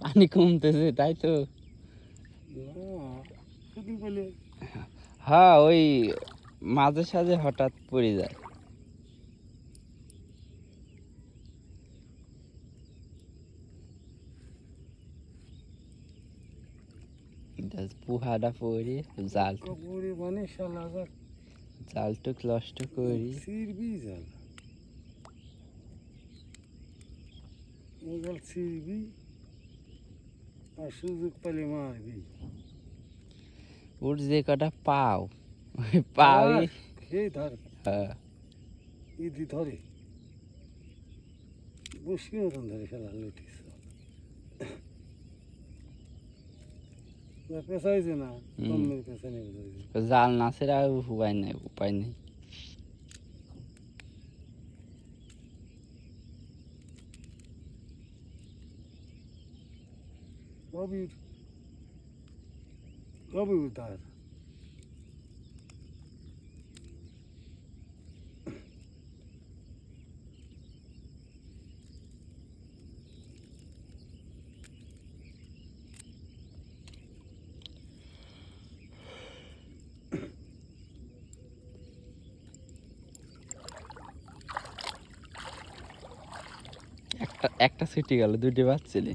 পানি কমতেছে তাই তো। হ্যাঁ ওই মাঝে সাঝে হঠাৎ পড়ে যায়। পুহাটা পরে জাল জালটুক নষ্ট করি। জাল। মোজাল ছিড়বি আর সুযোগ পেলে মারবি ওর যে কটা পাও পাওই খেয়ে ধর হ্যাঁ ইদি ধরে বসি মতন ধরে শালা লুটিস পেশাইছে না জাল না আর উপায় নেই উপায় নেই কবির কবির তার একটা একটা ছুটি গেল দুটি বাচ্চালি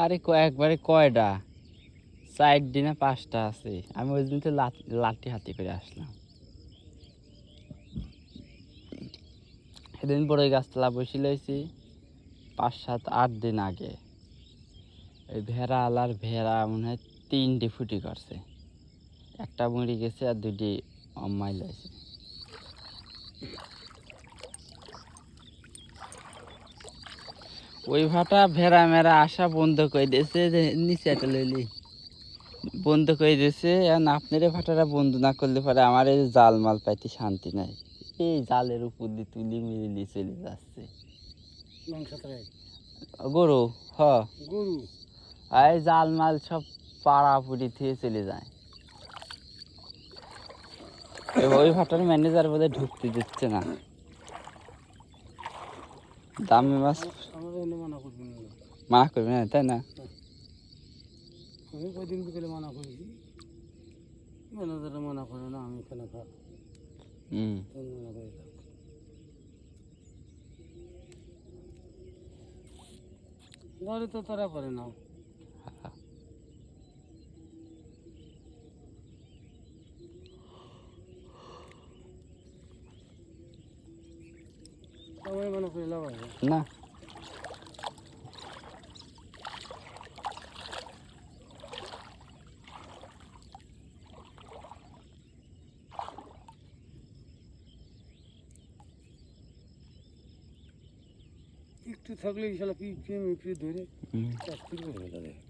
আরে কয়েকবারে কয়টা চার দিনে পাঁচটা আছে। আমি ওই দিন তো লাঠি হাতি করে আসলাম। সেদিন বড় গাছতলা বসে লইছি পাঁচ, সাত, আট দিন আগে। ওই ভেড়া আলার ভেড়া মনে হয় তিনটি ফুটি করছে। একটা মরে গেছে আর দুটি অম্মাই লইছে। ওই ভাটা ভেড়া মেরা আসা বন্ধ করে দিয়েছে যে নিচে একটা লইলি বন্ধ করে দিয়েছে আর আপনার ভাটাটা বন্ধ না করলে পরে আমার এই জাল মাল পাইতে শান্তি নাই। এই জালের উপর দিয়ে তুলি মিলি চলে যাচ্ছে। গরু হ। গরু? আর এই জাল মাল সব পাড়া পুড়ি থেকে চলে যায়। ওই ভাটার ম্যানেজার বোধ ঢুকতে দিচ্ছে না। দামি মাছ মানা করবি না। তাই না? আমি কদিন বিকেলে মানা করেছি মানা করে না আমি এখানে খা হুম। মানা করে থাক ধরে তো তারা পারে না সবাই মানা করে লাভ আছে না একটু থাকলে শালা কি ধরে চাকরি করে ফেলা দেয়